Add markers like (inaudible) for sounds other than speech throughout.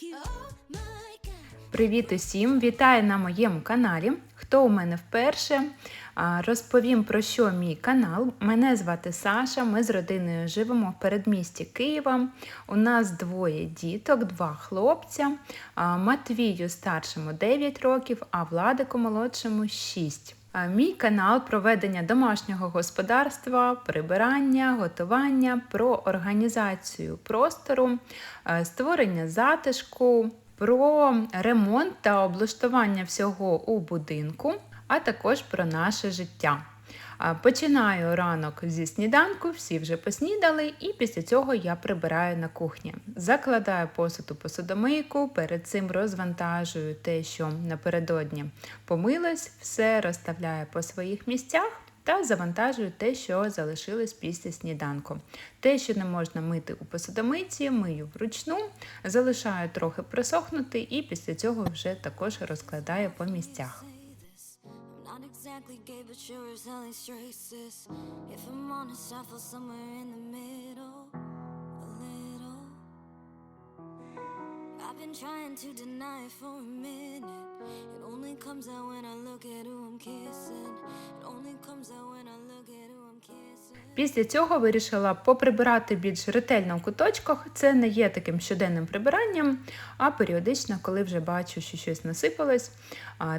Oh. Oh. Привіт усім! Вітаю на моєму каналі. Хто у мене вперше? Розповім про що мій канал. Мене звати Саша. Ми з родиною живемо в передмісті Києва. У нас двоє діток, два хлопця. Матвію старшому 9 років, а Владику молодшому 6. Мій канал проведення домашнього господарства, прибирання, готування, про організацію простору, е, створення затишку, про ремонт та облаштування всього у будинку, а також про наше життя. Починаю ранок зі сніданку, всі вже поснідали, і після цього я прибираю на кухні. Закладаю посуд у посудомийку, перед цим розвантажую те, що напередодні помилось, все розставляю по своїх місцях. Та завантажую те, що залишилось після сніданку. Те, що не можна мити у посудомийці, мию вручну, залишаю трохи просохнути і після цього вже також розкладаю по місцях. Exactly gay, but as hell ain't straight, sis. If I'm honest, I feel somewhere in the middle, a little. I've been trying to deny it for a minute. It only comes out when I look at who I'm kissing. It only comes out when I look at who I'm kissing. Після цього вирішила поприбирати більш ретельно в куточках. Це не є таким щоденним прибиранням, а періодично, коли вже бачу, що щось насипалось,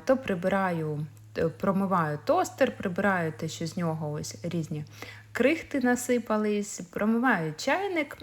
то прибираю, промиваю тостер, прибираю те, що з нього ось різні крихти насипались, промиваю чайник,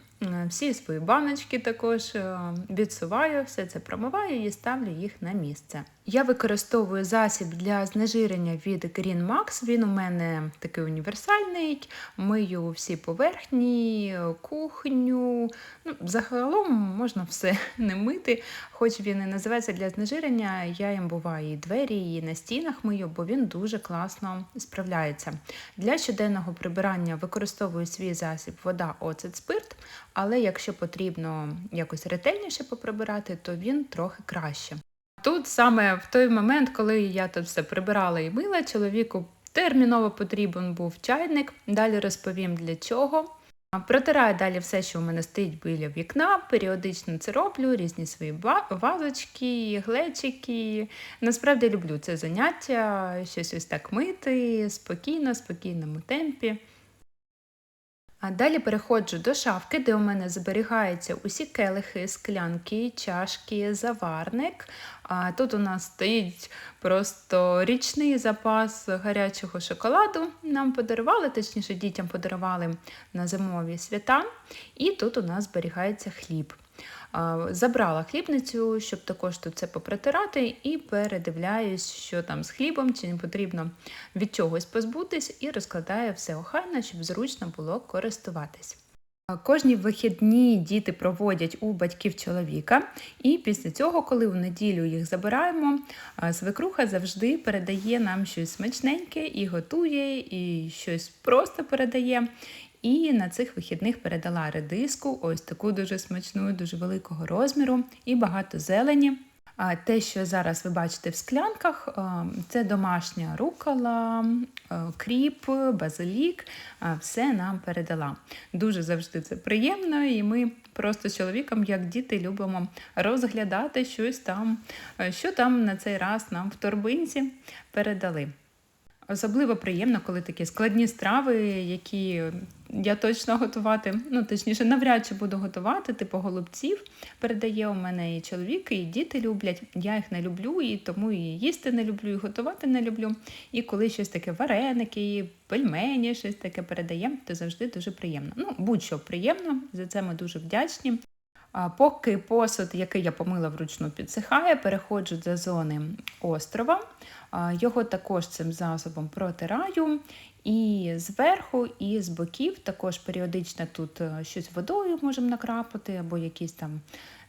всі свої баночки також е, відсуваю, все це промиваю і ставлю їх на місце. Я використовую засіб для знежирення від Green Max. Він у мене такий універсальний. Мию всі поверхні, кухню. Ну, загалом можна все (laughs) не мити, хоч він і називається для знежирення. Я їм буваю і двері, і на стінах мию, бо він дуже класно справляється. Для щоденного прибирання використовую свій засіб вода, оцет, спирт, але якщо потрібно якось ретельніше поприбирати, то він трохи краще. Тут саме в той момент, коли я тут все прибирала і мила, чоловіку терміново потрібен був чайник. Далі розповім для чого. Протираю далі все, що у мене стоїть біля вікна. Періодично це роблю, різні свої вазочки, глечики. Насправді люблю це заняття, щось ось так мити, спокійно, спокійному темпі. А далі переходжу до шафки, де у мене зберігаються усі келихи, склянки, чашки, заварник. А тут у нас стоїть просто річний запас гарячого шоколаду. Нам подарували, точніше, дітям подарували на зимові свята. І тут у нас зберігається хліб. Забрала хлібницю, щоб також тут це попритирати, і передивляюсь, що там з хлібом, чи не потрібно від чогось позбутись, і розкладаю все охайно, щоб зручно було користуватись. Кожні вихідні діти проводять у батьків чоловіка, і після цього, коли у неділю їх забираємо, свекруха завжди передає нам щось смачненьке і готує, і щось просто передає. І на цих вихідних передала редиску, ось таку дуже смачну, дуже великого розміру і багато зелені. А те, що зараз ви бачите в склянках, це домашня рукола, кріп, базилік, все нам передала. Дуже завжди це приємно, і ми просто з чоловіком, як діти, любимо розглядати щось там, що там на цей раз нам в торбинці передали. Особливо приємно, коли такі складні страви, які я точно готувати, ну точніше, навряд чи буду готувати, типу голубців, передає у мене і чоловік, і діти люблять. Я їх не люблю, і тому і їсти не люблю, і готувати не люблю. І коли щось таке вареники, пельмені, щось таке передає, то завжди дуже приємно. Ну, будь-що приємно, за це ми дуже вдячні. Поки посуд, який я помила вручну, підсихає, переходжу до зони острова. Його також цим засобом протираю. І зверху, і з боків також періодично тут е, щось водою можемо накрапати, або якісь там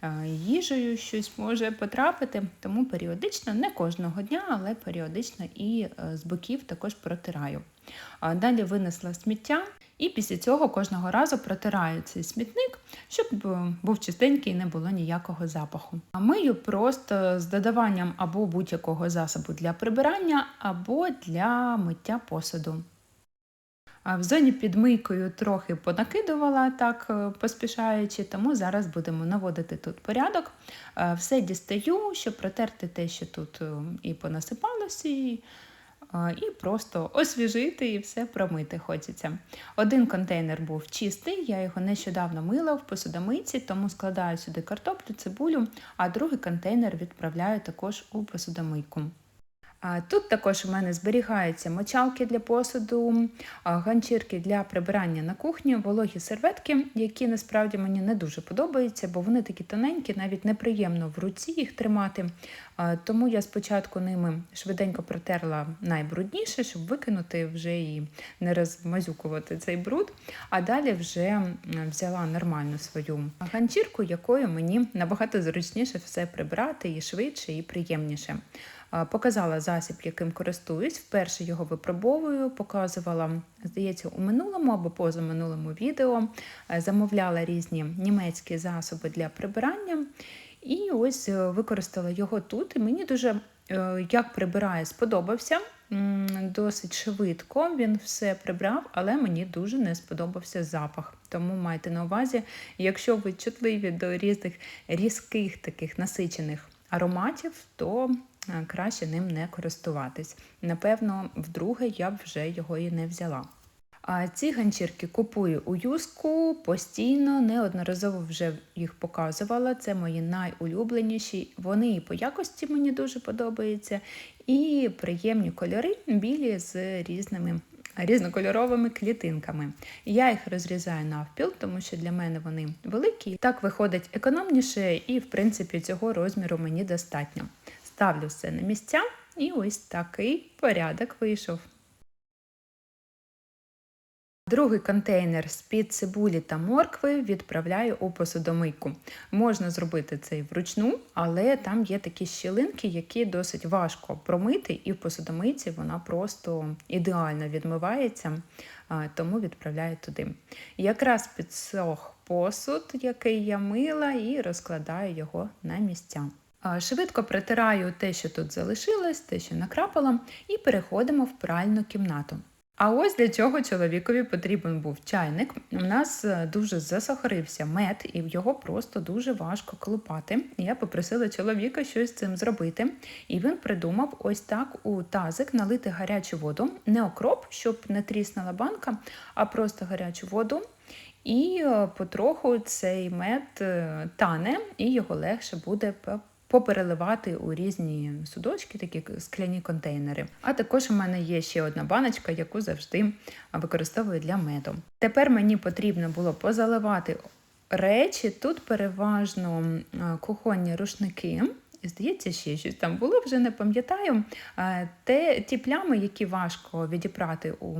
е, їжею щось може потрапити. Тому періодично, не кожного дня, але періодично і е, з боків також протираю. Далі винесла сміття. І після цього кожного разу протираю цей смітник, щоб е, був чистенький і не було ніякого запаху. А мию просто з додаванням або будь-якого засобу для прибирання. або для миття посуду. В зоні під мийкою трохи понакидувала так е, поспішаючи, тому зараз будемо наводити тут порядок. Е, Все дістаю, щоб протерти те, що тут і понасипалося, і просто освіжити і все промити хочеться. Один контейнер був чистий, я його нещодавно мила в посудомийці, тому складаю сюди картоплю, цибулю, а другий контейнер відправляю також у посудомийку. Тут також у мене зберігаються мочалки для посуду, ганчірки для прибирання на кухні, вологі серветки, які насправді мені не дуже подобаються, бо вони такі тоненькі, навіть неприємно в руці їх тримати. Тому я спочатку ними швиденько протерла найбрудніше, щоб викинути вже і не розмазюкувати цей бруд. А далі вже взяла нормальну свою ганчірку, якою мені набагато зручніше все прибрати і швидше, і приємніше. Показала засіб, яким користуюсь. Вперше його випробовую, показувала, здається, у минулому або позаминулому відео. Е, Замовляла різні німецькі засоби для прибирання. І ось е, використала його тут. І мені дуже е, як прибирає, сподобався. Досить швидко він все прибрав, але мені дуже не сподобався запах. Тому майте на увазі, якщо ви чутливі до різних різких таких насичених ароматів, то е, краще ним не користуватись. Напевно, вдруге я б вже його і не взяла. А ці ганчірки купую у юску постійно, неодноразово вже їх показувала. Це мої найулюбленіші. Вони і по якості мені дуже подобаються, і приємні кольори білі з різними різнокольоровими клітинками. Я їх розрізаю навпіл, тому що для мене вони великі. Так виходить економніше, і в принципі цього розміру мені достатньо. Ставлю все на місця, і ось такий порядок вийшов. Другий контейнер з-під цибулі та моркви відправляю у посудомийку. Можна зробити це і вручну, але там є такі щілинки, які досить важко промити, і в посудомийці вона просто ідеально відмивається, тому відправляю туди. Якраз підсох посуд, який я мила, і розкладаю його на місця. Швидко притираю те, що тут залишилось, те, що накрапала, і переходимо в пральну кімнату. А ось для чого чоловікові потрібен був чайник. У нас е, дуже засахарився мед, і його просто дуже важко колупати. Я попросила чоловіка щось з цим зробити, і він придумав ось так у тазик налити гарячу воду, не окроп, щоб не тріснула банка, а просто гарячу воду. І е, потроху цей мед е, тане, і його легше буде попереливати у різні судочки, такі скляні контейнери. А також у мене є ще одна баночка, яку завжди використовую для меду. Тепер мені потрібно було позаливати речі. Тут переважно кухонні рушники. Здається, ще щось там було, вже не пам'ятаю. Е, ті плями, які важко відіпрати у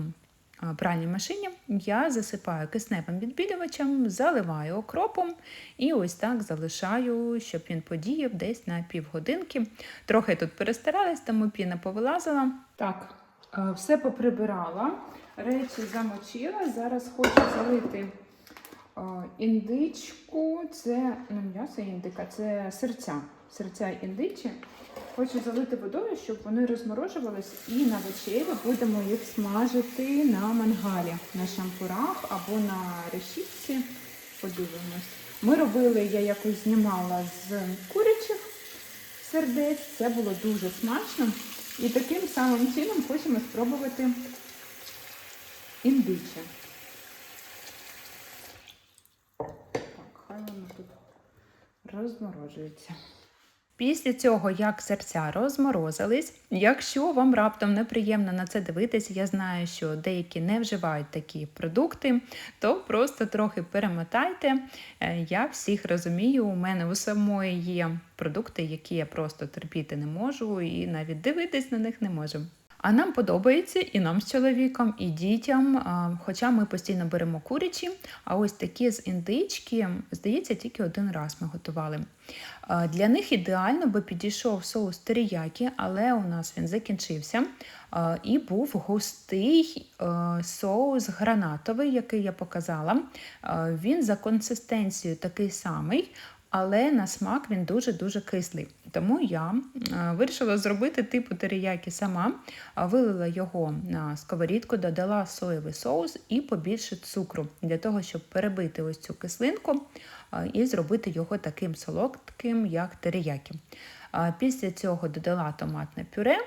пральній машині, я засипаю кисневим відбілювачем, заливаю окропом і ось так залишаю, щоб він подіяв десь на півгодинки. Трохи тут перестаралась, тому піна повилазила. Так, е, все поприбирала, речі замочила. Зараз хочу залити е, індичку. Це не м'ясо індика, це серця. Серця індичі. Хочу залити водою, щоб вони розморожувались, і на вечерю будемо їх смажити на мангалі, на шампурах або на решітці. Подивимось. Ми робили, я якось знімала з курячих сердець. Це було дуже смачно. І таким самим чином хочемо спробувати індиче. Так, хай воно тут розморожується. Після цього, як серця розморозились, якщо вам раптом неприємно на це дивитися, я знаю, що деякі не вживають такі продукти, то просто трохи перемотайте. Е, Я всіх розумію, у мене у самої є продукти, які я просто терпіти не можу, і навіть дивитись на них не можу. А нам подобається і нам з чоловіком, і дітям. Хоча ми постійно беремо курячі, а ось такі з індички, здається, тільки один раз ми готували. Для них ідеально би підійшов соус теріякі, але у нас він закінчився. І був густий е, соус гранатовий, який я показала. Він за консистенцією такий самий, але на смак він дуже-дуже кислий. Тому я вирішила зробити типу теріякі сама, вилила його на сковорідку, додала соєвий соус і побільше цукру для того, щоб перебити ось цю кислинку і зробити його таким солодким, як теріякі. Після цього додала томатне пюре.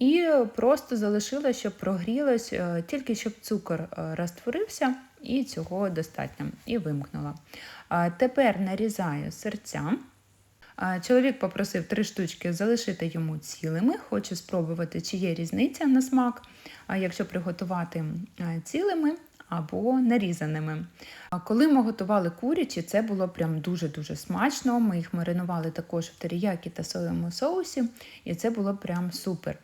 І просто залишила, щоб прогрілось, е, тільки щоб цукор е, розтворився, і цього достатньо. І вимкнула. Тепер нарізаю серця. Чоловік попросив три штучки залишити йому цілими. Хочу спробувати, чи є різниця на смак, якщо приготувати цілими або нарізаними. Коли ми готували курячі, це було прям дуже-дуже смачно. Ми їх маринували також в теріякі та соєвому соусі, і це було прям супер.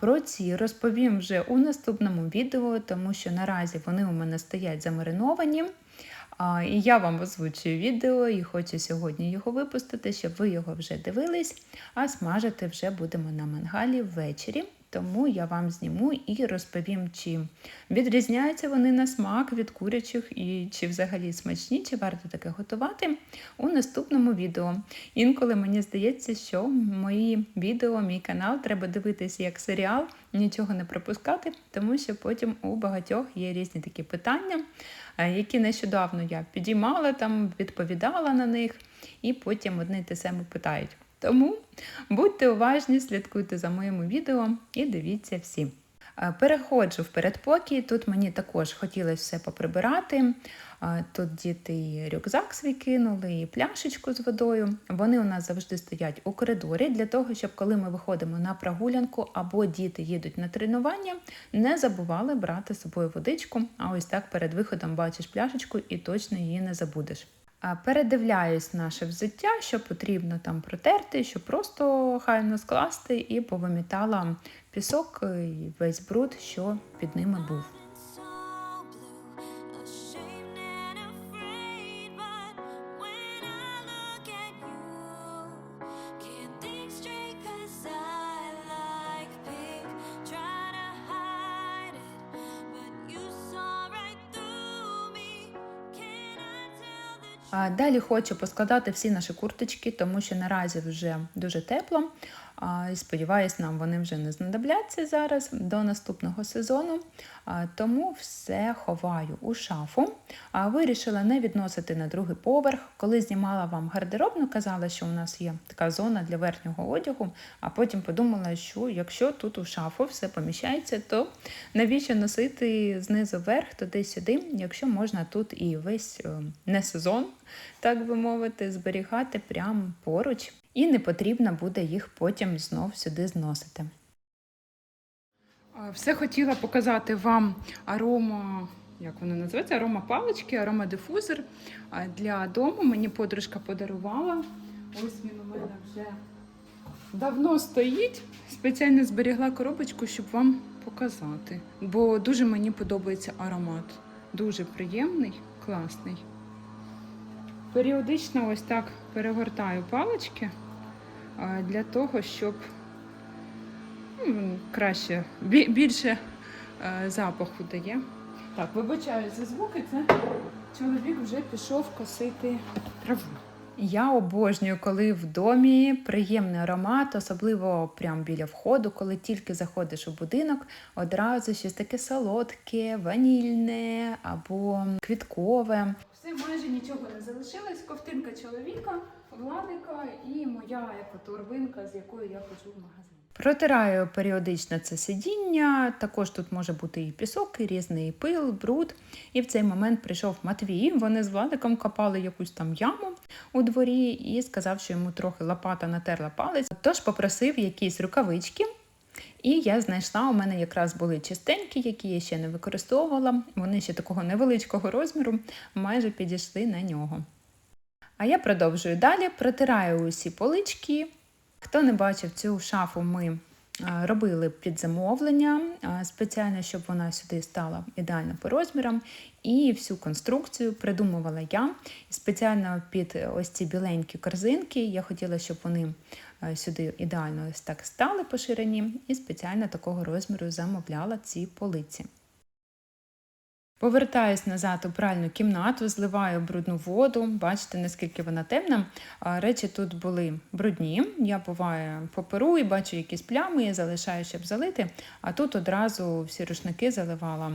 Про ці розповім вже у наступному відео, тому що наразі вони у мене стоять замариновані. І я вам озвучую відео і хочу сьогодні його випустити, щоб ви його вже дивились, а смажити вже будемо на мангалі ввечері. Тому я вам зніму і розповім, чи відрізняються вони на смак від курячих і чи взагалі смачні, чи варто таке готувати у наступному відео. Інколи мені здається, що мої відео, мій канал треба дивитися як серіал, нічого не пропускати, тому що потім у багатьох є різні такі питання, е, які нещодавно я підіймала, там відповідала на них, і потім одне те саме питають. Тому будьте уважні, слідкуйте за моїми відео і дивіться всі. Е, Переходжу в передпокій. Тут мені також хотілося все поприбирати. Е, Тут діти і рюкзак свій кинули, і пляшечку з водою. Вони у нас завжди стоять у коридорі для того, щоб коли ми виходимо на прогулянку або діти їдуть на тренування, не забували брати з собою водичку. А ось так перед виходом бачиш пляшечку і точно її не забудеш. Передивляюсь наше взуття, що потрібно там протерти, що просто хайно скласти, і повимітала пісок і весь бруд, що під ними був. Далі хочу поскладати всі наші курточки, тому що наразі вже дуже тепло. І сподіваюсь, нам вони вже не знадобляться зараз до наступного сезону. Тому все ховаю у шафу. Вирішила не відносити на другий поверх. Коли знімала вам гардеробну, казала, що у нас є така зона для верхнього одягу. А потім подумала, що якщо тут у шафу все поміщається, то навіщо носити знизу вверх, туди-сюди, якщо можна тут і весь е, не сезон, так би мовити, зберігати прямо поруч, і не потрібно буде їх потім знов сюди зносити. Все хотіла показати вам арома, як воно називається, арома палички, аромадифузор А для дому. Мені подружка подарувала. Ось він у мене вже давно стоїть. Спеціально зберігла коробочку, щоб вам показати. Бо дуже мені подобається аромат. Дуже приємний, класний. Періодично ось так перегортаю палички для того, щоб ну, краще, більше запаху дає. Так, вибачаю за звуки, це чоловік вже пішов косити траву. Я обожнюю, коли в домі приємний аромат, особливо прямо біля входу, коли тільки заходиш у будинок, одразу щось таке солодке, ванільне або квіткове. Все майже нічого не залишилось. Ковтинка чоловіка, владика і моя екоторбинка, з якою я ходжу в магазин. Протираю періодично це сидіння. Також тут може бути і пісок, і різний пил, бруд. І в цей момент прийшов Матвій. Вони з Владиком копали якусь там яму у дворі і сказав, що йому трохи лопата натерла палець. Тож попросив якісь рукавички. І я знайшла, у мене якраз були чистенькі, які я ще не використовувала. Вони ще такого невеличкого розміру, майже підійшли на нього. А я продовжую далі, протираю усі полички. Хто не бачив цю шафу, ми е, робили під замовлення е, спеціально, щоб вона сюди стала ідеально по розмірам. І всю конструкцію придумувала я. Спеціально під ось ці біленькі корзинки я хотіла, щоб вони е, Е, сюди ідеально ось так стали поширені і спеціально такого розміру замовляла ці полиці. Повертаюсь назад у пральну кімнату, зливаю брудну воду, бачите, наскільки вона темна. Речі тут були брудні. Я буваю поперу і бачу якісь плями, і залишаю, щоб залити. А тут одразу всі рушники заливала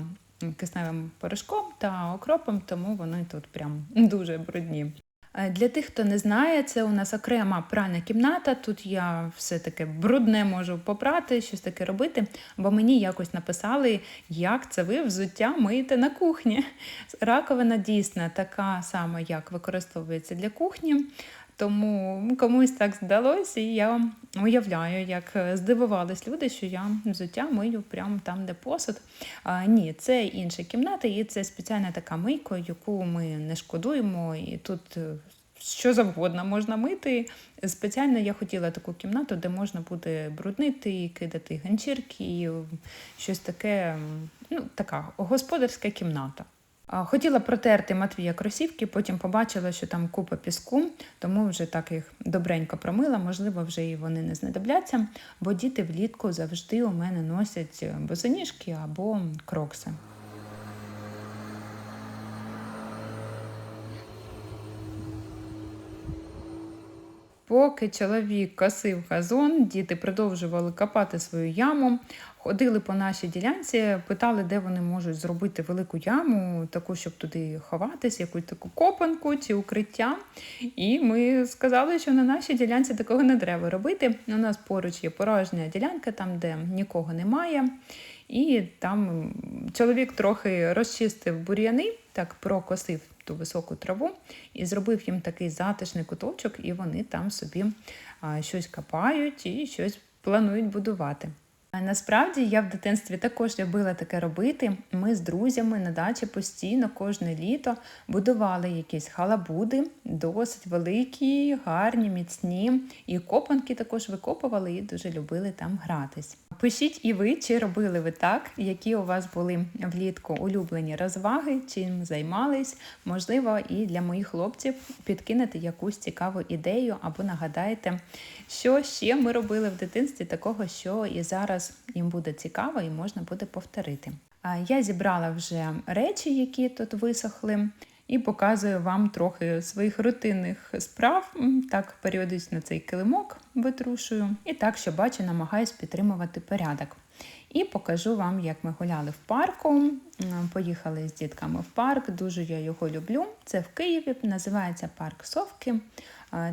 кисневим порошком та окропом, тому вони тут прям (laughs) дуже брудні. Е, для тих, хто не знає, це у нас окрема пральна кімната. Тут я все таке брудне можу попрати, щось таке робити, бо мені якось написали, як це ви взуття миєте на кухні. Раковина дійсно така сама, як використовується для кухні. Тому комусь так здалося, і я уявляю, як е, здивувались люди, що я взуття мию прямо там, де посуд. А, Ні, це інша кімната, і це спеціальна така мийка, яку ми не шкодуємо. І тут е, що завгодно можна мити. Спеціально я хотіла таку кімнату, де можна буде бруднити, кидати ганчірки, і щось таке, ну така господарська кімната. Хотіла протерти Матвія кросівки, потім побачила, що там купа піску, тому вже так їх добренько промила, можливо, вже і вони не знадобляться, бо діти влітку завжди у мене носять босоніжки або крокси. Поки чоловік косив газон, діти продовжували копати свою яму, ходили по нашій ділянці, питали, де вони можуть зробити велику яму, таку, щоб туди ховатись, якусь таку копанку чи укриття. І ми сказали, що на нашій ділянці такого не треба робити. У нас поруч є порожня ділянка, там де нікого немає. І там чоловік трохи розчистив бур'яни так прокосив ту високу траву і зробив їм такий затишний куточок, і вони там собі щось капають і щось планують будувати. Насправді я в дитинстві також любила таке робити. Ми з друзями на дачі постійно кожне літо будували якісь халабуди, досить великі, гарні, міцні. І копанки також викопували і дуже любили там гратись. Пишіть і ви, чи робили ви так, які у вас були влітку улюблені розваги, чим займались. Можливо, і для моїх хлопців підкинете якусь цікаву ідею або нагадаєте, що ще ми робили в дитинстві такого, що і зараз зараз їм буде цікаво і можна буде повторити. Я зібрала вже речі, які тут висохли, і показую вам трохи своїх рутинних справ. Так, періодично цей килимок витрушую, і так, що бачу, намагаюсь підтримувати порядок. І покажу вам, як ми гуляли в парку. Поїхали з дітками в парк, дуже я його люблю. Це в Києві, називається парк Совки.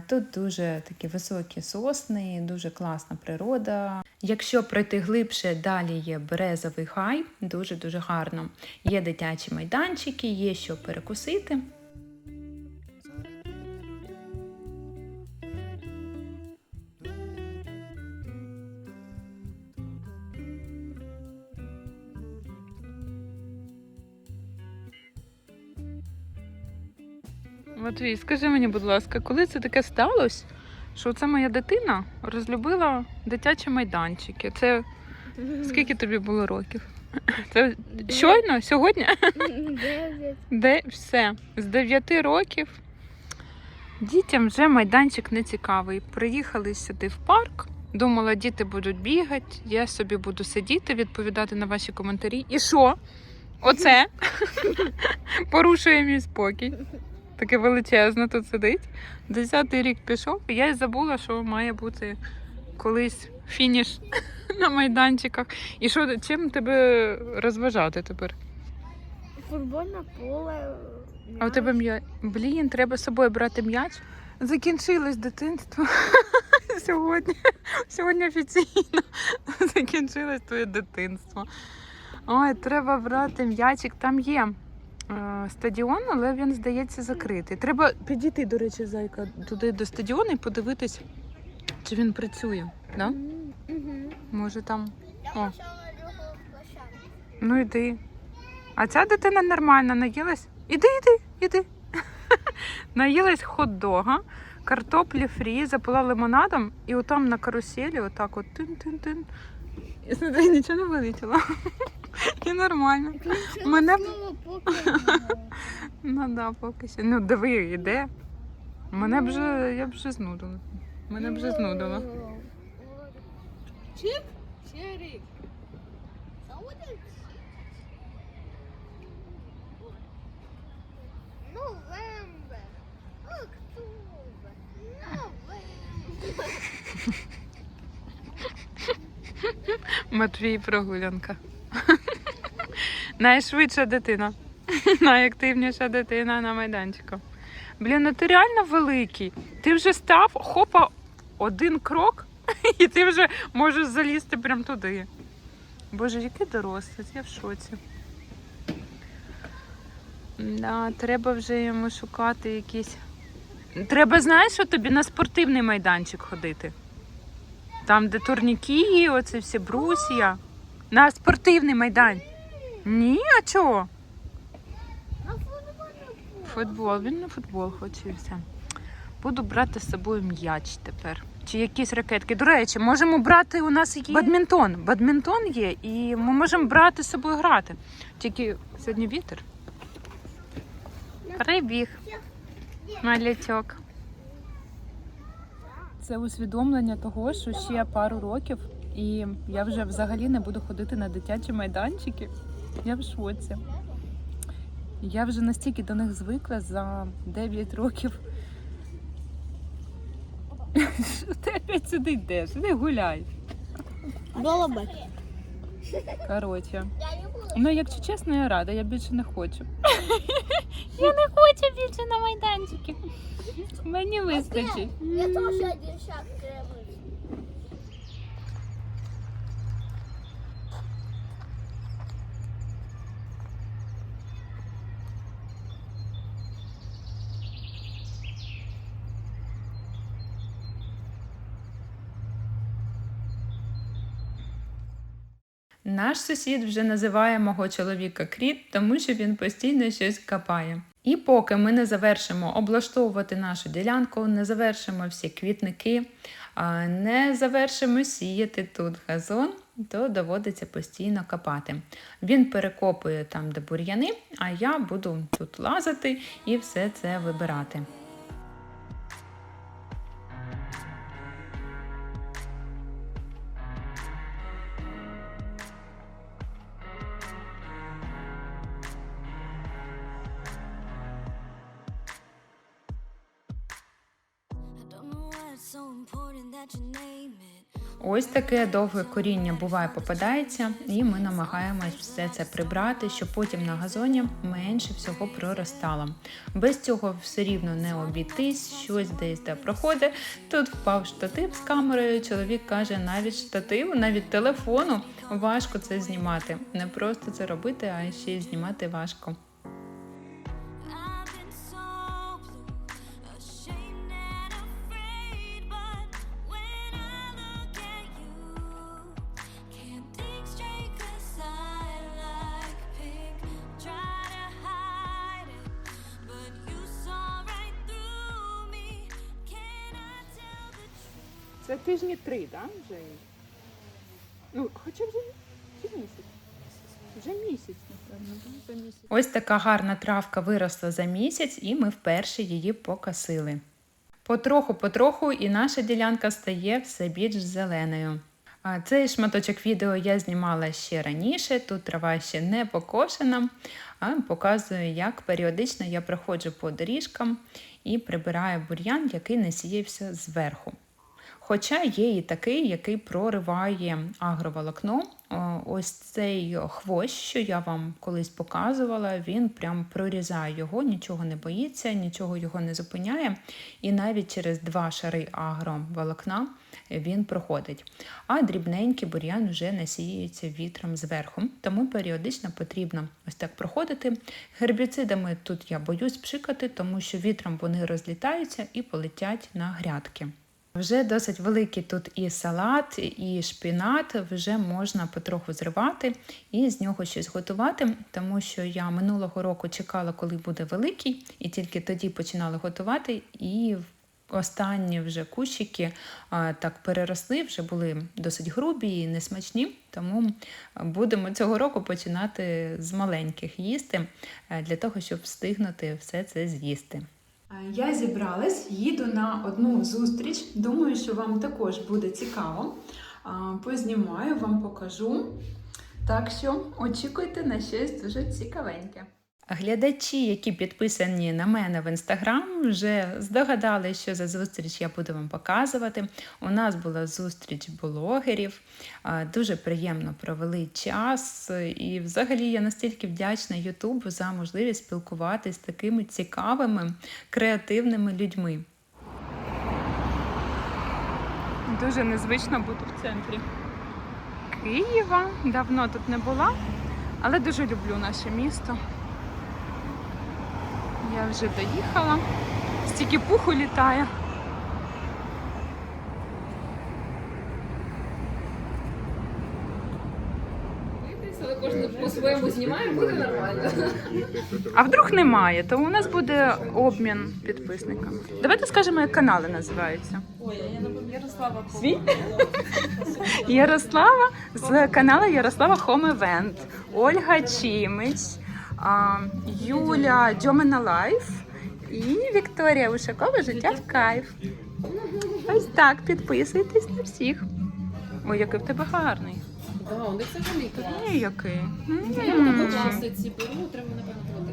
Тут дуже такі високі сосни, дуже класна природа, Якщо пройти глибше, далі є березовий хай, дуже-дуже гарно. Є дитячі майданчики, є що перекусити. Матвій, скажи мені, будь ласка, коли це таке сталося? що це моя дитина розлюбила дитячі майданчики. Це скільки тобі було років? (laughs) Це щойно сьогодні? Дев'ять. (laughs) Де все. З дев'яти років дітям вже майданчик не цікавий. Приїхали сюди в парк, думала, діти будуть бігати, я собі буду сидіти, відповідати на ваші коментарі. І що? Оце (laughs) порушує мій спокій. Таке величезне тут сидить. Десятий рік пішов, і я й забула, що має бути колись фініш (laughs) на майданчиках. І що чим тебе розважати тепер? Футбольне поле. А у тебе м'яч? Блін, треба з собою брати м'яч. Закінчилось дитинство (laughs) сьогодні. Сьогодні офіційно (laughs) закінчилось твоє дитинство. Ой, треба брати м'ячик, там є. Е, стадіон, але він здається закритий. Треба підійти, до речі, зайка туди до стадіону і подивитись, чи він працює. Да? Може там. О. Ну йди. А ця дитина нормальна, наїлась. Іди, іди, іди. (laughs) Наїлась хот-дога, картоплі фрі, запила лимонадом, і отам на каруселі, отак от тин-тин-тин. І смотри, нічого не вилетіло. (laughs) І нормально. Мене... Ну да, поки що. Ну диви, іде. Мене б вже, я б вже знудила. Мене б вже знудило. Чіп? Чирик. Матвій прогулянка. (laughs) Найшвидша дитина. (laughs) Найактивніша дитина на майданчику. Блін, ну ти реально великий. Ти вже став, хопа, один крок, (laughs) і ти вже можеш залізти прямо туди. Боже, який дорослий, я в шоці. Да, треба вже йому шукати якісь. Треба, знаєш, що тобі на спортивний майданчик ходити. Там, де турніки, оце всі брусья. На спортивний майдан. Ні, а чого? Футбол. Він на футбол хоче все. Буду брати з собою м'яч тепер. Чи якісь ракетки. До речі, можемо брати у нас є бадмінтон. Бадмінтон є, і ми можемо брати з собою грати. Тільки сьогодні вітер. Прибіг. Малячок. Це усвідомлення того, що ще пару років, і я вже взагалі не буду ходити на дитячі майданчики. Я в шоці. Я вже настільки до них звикла за 9 років. Що ти опять сюди йдеш? Іди гуляй. Голубик. Коротше. Ну, якщо чесно, я рада, я більше не хочу. я не хочу більше на майданчики. Мені вистачить. Я теж один шаг Наш сусід вже називає мого чоловіка кріт, тому що він постійно щось копає. І поки ми не завершимо облаштовувати нашу ділянку, не завершимо всі квітники, не завершимо сіяти тут газон, то доводиться постійно копати. Він перекопує там, де бур'яни, а я буду тут лазити і все це вибирати. Таке довге коріння буває попадається, і ми намагаємось все це прибрати, щоб потім на газоні менше всього проростало. Без цього все рівно не обійтись, щось десь де проходить. Тут впав штатив з камерою. Чоловік каже, навіть штативу, навіть телефону важко це знімати. Не просто це робити, а ще й знімати важко. Це тижні три, так? Вже? Ну, хоча вже, вже місяць. Вже місяць, напевно. Ось така гарна травка виросла за місяць, і ми вперше її покосили. Потроху-потроху і наша ділянка стає все більш зеленою. Цей шматочок відео я знімала ще раніше, тут трава ще не покошена, а показую, як періодично я проходжу по доріжкам і прибираю бур'ян, який не сіявся зверху. Хоча є і такий, який прориває агроволокно. Ось цей хвощ, що я вам колись показувала, він прям прорізає його, нічого не боїться, нічого його не зупиняє. І навіть через два шари агроволокна він проходить. А дрібненький бур'ян вже насіюється вітром зверху, тому періодично потрібно ось так проходити. Гербіцидами тут я боюсь пшикати, тому що вітром вони розлітаються і полетять на грядки. Вже досить великий тут і салат, і шпінат, вже можна потроху зривати і з нього щось готувати, тому що я минулого року чекала, коли буде великий, і тільки тоді починала готувати. І останні вже кущики так переросли, вже були досить грубі і несмачні, тому будемо цього року починати з маленьких їсти, е, для того, щоб встигнути все це з'їсти. Я зібралась, їду на одну зустріч. Думаю, що вам також буде цікаво. Познімаю, вам покажу. Так що очікуйте на щось дуже цікавеньке. Глядачі, які підписані на мене в інстаграм, вже здогадали, що за зустріч я буду вам показувати. У нас була зустріч блогерів, дуже приємно провели час. І взагалі я настільки вдячна Ютубу за можливість спілкуватись з такими цікавими, креативними людьми. Дуже незвично бути в центрі Києва. Давно тут не була, але дуже люблю наше місто. Я вже доїхала. Стільки пуху літає. Але кожен по-своєму знімає, буде нормально. А вдруг немає, то у нас буде обмін підписниками. Давайте скажемо, як канали називаються. Ярослава Свій? Ярослава з каналу Ярослава Home Event, Ольга Чімич, Юля Дьомина Лайф і Вікторія Ушакова Життя в кайф. Ось так, підписуйтесь на всіх. Ой, який в тебе гарний. Да, у них взагалі клас. Ой, який. Я М. таку класиці беру, треба, напевно,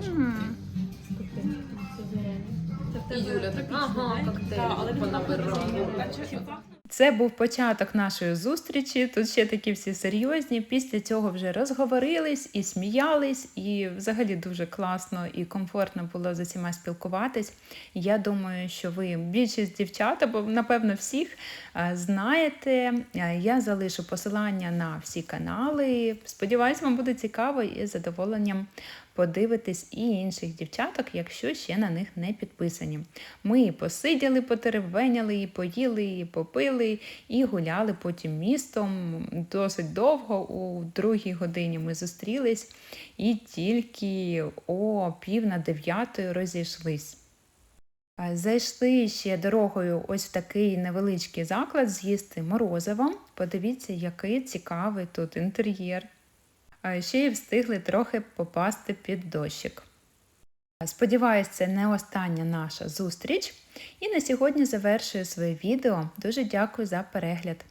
теж. І Юля так, ага, коктейль понабирала. Це був початок нашої зустрічі. Тут ще такі всі серйозні. Після цього вже розговорились і сміялись, і взагалі дуже класно і комфортно було з усіма спілкуватись. Я думаю, що ви більшість дівчат, або напевно всіх е, знаєте. Е, Я залишу посилання на всі канали. Сподіваюсь, вам буде цікаво і задоволенням подивитись і інших дівчаток, якщо ще на них не підписані. Ми і посиділи, потеревеняли, і поїли, і попили, і гуляли потім містом досить довго. У другій годині ми зустрілись і тільки о пів на дев'ятої розійшлись. Зайшли ще дорогою ось в такий невеличкий заклад з'їсти морозиво. Подивіться, який цікавий тут інтер'єр. А ще й встигли трохи попасти під дощик. Сподіваюсь, це не остання наша зустріч. І на сьогодні завершую своє відео. Дуже дякую за перегляд.